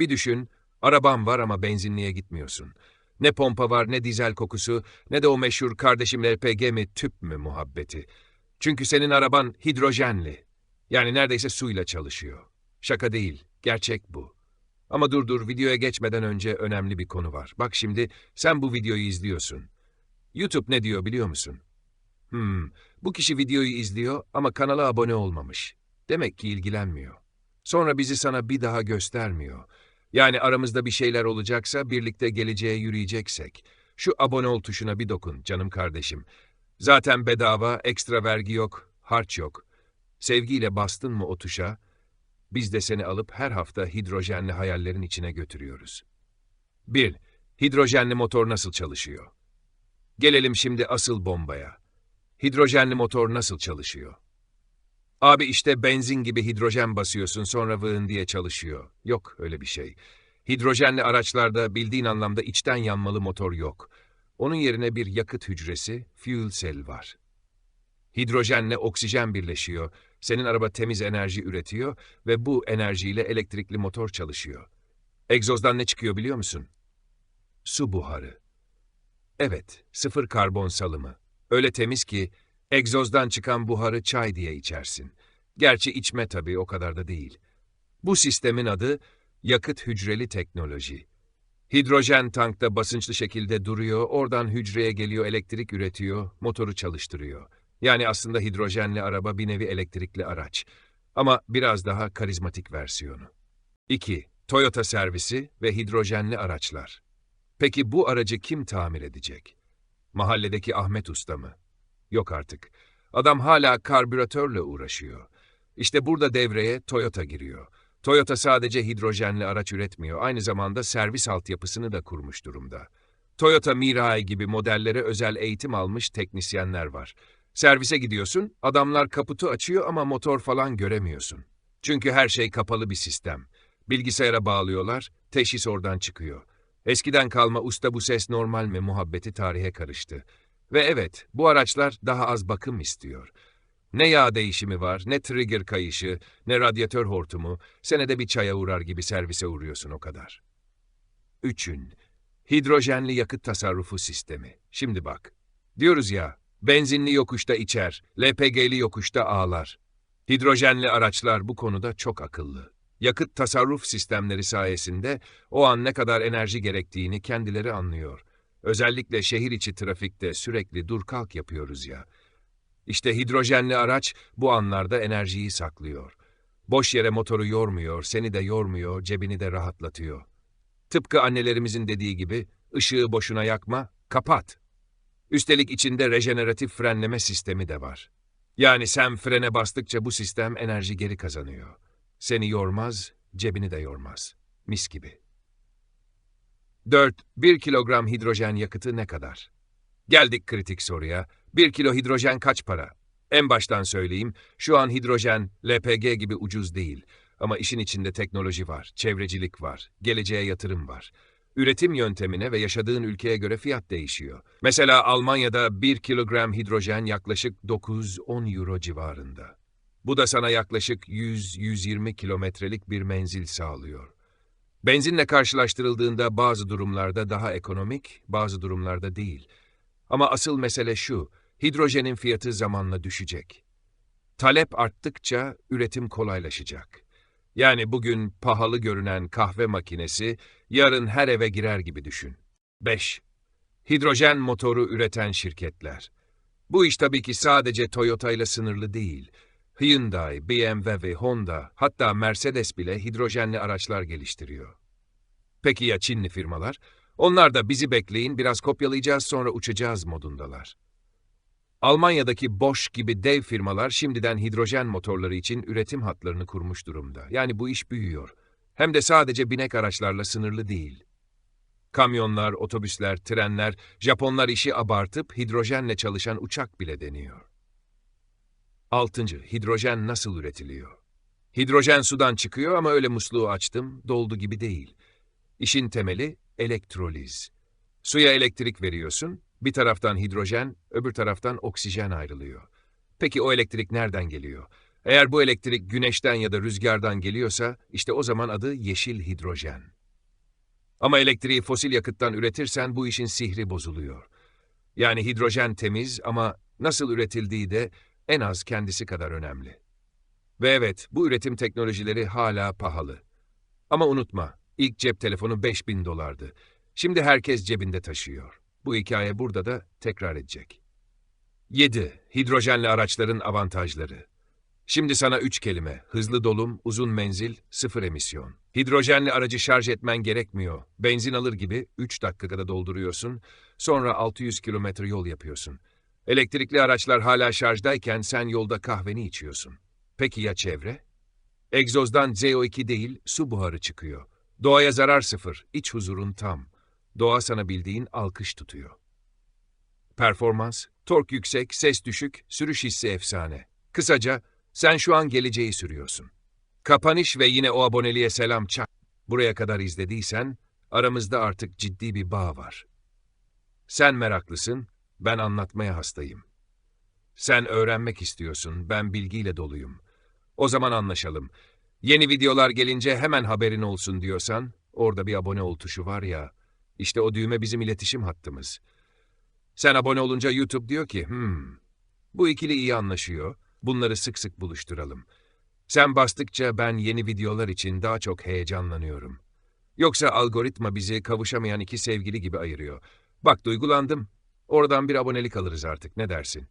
Bir düşün, araban var ama benzinliğe gitmiyorsun. Ne pompa var, ne dizel kokusu, ne de o meşhur kardeşim LPG mi, tüp mü muhabbeti. Çünkü senin araban hidrojenli. Yani neredeyse suyla çalışıyor. Şaka değil, gerçek bu. Ama dur dur, videoya geçmeden önce önemli bir konu var. Bak şimdi, sen bu videoyu izliyorsun. YouTube ne diyor biliyor musun? Hmm, bu kişi videoyu izliyor ama kanala abone olmamış. Demek ki ilgilenmiyor. Sonra bizi sana bir daha göstermiyor. Yani aramızda bir şeyler olacaksa birlikte geleceğe yürüyeceksek. Şu abone ol tuşuna bir dokun canım kardeşim. Zaten bedava, ekstra vergi yok, harç yok. Sevgiyle bastın mı o tuşa, biz de seni alıp her hafta hidrojenli hayallerin içine götürüyoruz. 1. Hidrojenli motor nasıl çalışıyor? Gelelim şimdi asıl bombaya. Hidrojenli motor nasıl çalışıyor? Abi işte benzin gibi hidrojen basıyorsun sonra vığın diye çalışıyor. Yok öyle bir şey. Hidrojenli araçlarda bildiğin anlamda içten yanmalı motor yok. Onun yerine bir yakıt hücresi, fuel cell var. Hidrojenle oksijen birleşiyor. Senin araba temiz enerji üretiyor ve bu enerjiyle elektrikli motor çalışıyor. Egzozdan ne çıkıyor biliyor musun? Su buharı. Evet, sıfır karbon salımı. Öyle temiz ki egzozdan çıkan buharı çay diye içersin. Gerçi içme tabii o kadar da değil. Bu sistemin adı yakıt hücreli teknoloji. Hidrojen tankta basınçlı şekilde duruyor, oradan hücreye geliyor, elektrik üretiyor, motoru çalıştırıyor. Yani aslında hidrojenli araba bir nevi elektrikli araç. Ama biraz daha karizmatik versiyonu. 2. Toyota servisi ve hidrojenli araçlar. Peki bu aracı kim tamir edecek? Mahalledeki Ahmet Usta mı? Yok artık. Adam hala karbüratörle uğraşıyor. İşte burada devreye Toyota giriyor. Toyota sadece hidrojenli araç üretmiyor, aynı zamanda servis altyapısını da kurmuş durumda. Toyota Mirai gibi modellere özel eğitim almış teknisyenler var. Servise gidiyorsun, adamlar kaputu açıyor ama motor falan göremiyorsun. Çünkü her şey kapalı bir sistem. Bilgisayara bağlıyorlar, teşhis oradan çıkıyor. Eskiden kalma usta bu ses normal mi muhabbeti tarihe karıştı. Ve evet, bu araçlar daha az bakım istiyor. Ne yağ değişimi var, ne trigger kayışı, ne radyatör hortumu, senede bir çaya uğrar gibi servise uğruyorsun o kadar. Üçün, hidrojenli yakıt tasarrufu sistemi. Şimdi bak, diyoruz ya, benzinli yokuşta içer, LPG'li yokuşta ağlar. Hidrojenli araçlar bu konuda çok akıllı. Yakıt tasarruf sistemleri sayesinde o an ne kadar enerji gerektiğini kendileri anlıyor. Özellikle şehir içi trafikte sürekli dur kalk yapıyoruz ya. İşte hidrojenli araç bu anlarda enerjiyi saklıyor. Boş yere motoru yormuyor, seni de yormuyor, cebini de rahatlatıyor. Tıpkı annelerimizin dediği gibi, ışığı boşuna yakma, kapat. Üstelik içinde rejeneratif frenleme sistemi de var. Yani sen frene bastıkça bu sistem enerji geri kazanıyor. Seni yormaz, cebini de yormaz. Mis gibi. 4. 1 kilogram hidrojen yakıtı ne kadar? Geldik kritik soruya. 1 kilo hidrojen kaç para? En baştan söyleyeyim, şu an hidrojen, LPG gibi ucuz değil. Ama işin içinde teknoloji var, çevrecilik var, geleceğe yatırım var. Üretim yöntemine ve yaşadığın ülkeye göre fiyat değişiyor. Mesela Almanya'da 1 kilogram hidrojen yaklaşık 9-10 euro civarında. Bu da sana yaklaşık 100-120 kilometrelik bir menzil sağlıyor. Benzinle karşılaştırıldığında bazı durumlarda daha ekonomik, bazı durumlarda değil. Ama asıl mesele şu, hidrojenin fiyatı zamanla düşecek. Talep arttıkça üretim kolaylaşacak. Yani bugün pahalı görünen kahve makinesi yarın her eve girer gibi düşün. 5. Hidrojen motoru üreten şirketler. Bu iş tabii ki sadece Toyota ile sınırlı değil. Hyundai, BMW ve Honda, hatta Mercedes bile hidrojenli araçlar geliştiriyor. Peki ya Çinli firmalar? Onlar da bizi bekleyin, biraz kopyalayacağız sonra uçacağız modundalar. Almanya'daki Bosch gibi dev firmalar şimdiden hidrojen motorları için üretim hatlarını kurmuş durumda. Yani bu iş büyüyor. Hem de sadece binek araçlarla sınırlı değil. Kamyonlar, otobüsler, trenler, Japonlar işi abartıp hidrojenle çalışan uçak bile deniyor. Altıncı, hidrojen nasıl üretiliyor? Hidrojen sudan çıkıyor ama öyle musluğu açtım, doldu gibi değil. İşin temeli elektroliz. Suya elektrik veriyorsun, bir taraftan hidrojen, öbür taraftan oksijen ayrılıyor. Peki o elektrik nereden geliyor? Eğer bu elektrik güneşten ya da rüzgardan geliyorsa, işte o zaman adı yeşil hidrojen. Ama elektriği fosil yakıttan üretirsen bu işin sihri bozuluyor. Yani hidrojen temiz ama nasıl üretildiği de en az kendisi kadar önemli. Ve evet, bu üretim teknolojileri hala pahalı. Ama unutma, ilk cep telefonu 5000 dolardı. Şimdi herkes cebinde taşıyor. Bu hikaye burada da tekrar edecek. 7. Hidrojenli araçların avantajları. Şimdi sana üç kelime. Hızlı dolum, uzun menzil, sıfır emisyon. Hidrojenli aracı şarj etmen gerekmiyor. Benzin alır gibi 3 dakikada dolduruyorsun, sonra 600 kilometre yol yapıyorsun. Elektrikli araçlar hala şarjdayken sen yolda kahveni içiyorsun. Peki ya çevre? Egzozdan CO2 değil, su buharı çıkıyor. Doğaya zarar sıfır, iç huzurun tam. Doğa sana bildiğin alkış tutuyor. Performans, tork yüksek, ses düşük, sürüş hissi efsane. Kısaca, sen şu an geleceği sürüyorsun. Kapanış ve yine o aboneliğe selam çak. Buraya kadar izlediysen, aramızda artık ciddi bir bağ var. Sen meraklısın, ben anlatmaya hastayım. Sen öğrenmek istiyorsun, ben bilgiyle doluyum. O zaman anlaşalım. Yeni videolar gelince hemen haberin olsun diyorsan, orada bir abone ol tuşu var ya, işte o düğme bizim iletişim hattımız. Sen abone olunca YouTube diyor ki, hmm, bu ikili iyi anlaşıyor, bunları sık sık buluşturalım. Sen bastıkça ben yeni videolar için daha çok heyecanlanıyorum. Yoksa algoritma bizi kavuşamayan iki sevgili gibi ayırıyor. Bak duygulandım. Oradan bir abonelik alırız artık, ne dersin?